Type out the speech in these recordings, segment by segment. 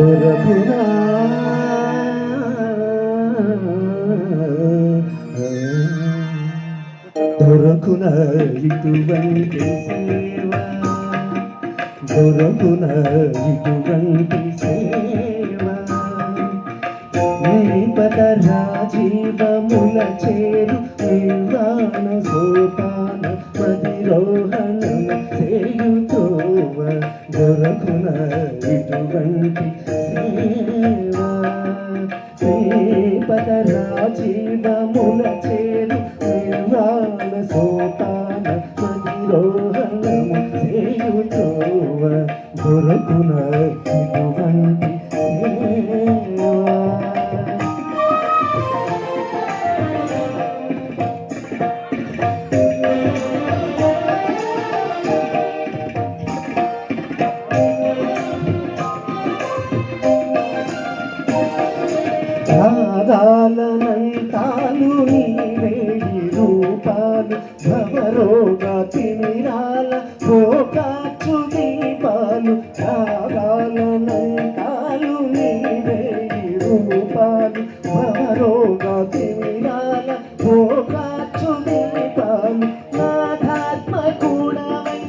దొరకునా? రాజీవముల చేరు సోపాన ప్రతిరోహణ దొరకున ఇటువంటి సేవ శ్రీపద రాజీవముల చేరు నిర్వాణ సోపాన మదిరోహణము చేయుతోవ దొరకున రూపాలు భవరోగ తిమిరాల పోకాచు దీపాలు రాగాలనంతాలు నీవేడి రూపాలు. భవరోగా తిమిరాల పోకాచు దీపాలు నాథాత్మ కూడవై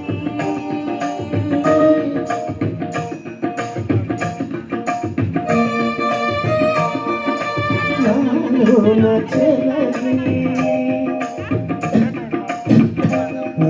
నాలోన చెలగి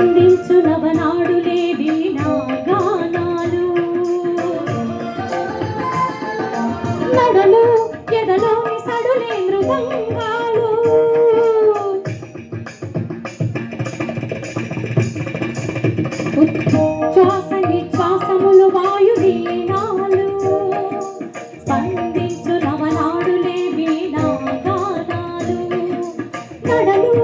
అందించు నవనాడు లేవి నా గానాలు. నడలు ఎడలో సడులే మృదంగాలు. శ్వాస నిశ్వాసములు వాయు దీనాలు స్పందించు నవనాడు లేవి నా గానాలు. నడలు